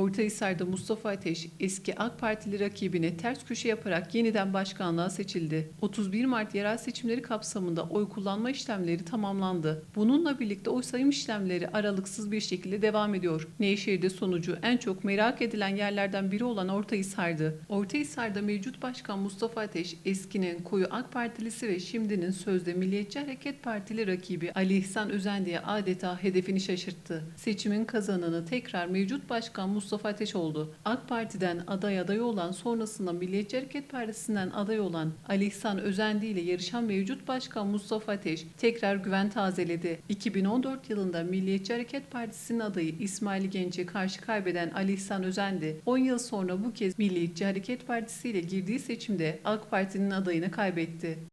Ortahisar'da Mustafa Ateş eski AK Partili rakibine ters köşe yaparak yeniden başkanlığa seçildi. 31 Mart yerel seçimleri kapsamında oy kullanma işlemleri tamamlandı. Bununla birlikte oy sayım işlemleri aralıksız bir şekilde devam ediyor. Nevşehir'de sonucu en çok merak edilen yerlerden biri olan Ortahisar'dı. Ortahisar'da mevcut başkan Mustafa Ateş eskinin koyu AK Partilisi ve şimdinin sözde Milliyetçi Hareket Partili rakibi Ali İhsan Özendi'ye adeta hedefini şaşırttı. Seçimin kazananı tekrar mevcut başkan Mustafa Ateş oldu. AK Parti'den aday adayı olan sonrasında Milliyetçi Hareket Partisi'nden aday olan Ali İhsan Özendi ile yarışan mevcut başkan Mustafa Ateş tekrar güven tazeledi. 2014 yılında Milliyetçi Hareket Partisi'nin adayı İsmail Genç'e karşı kaybeden Ali İhsan Özendi 10 yıl sonra bu kez Milliyetçi Hareket Partisi ile girdiği seçimde AK Parti'nin adayını kaybetti.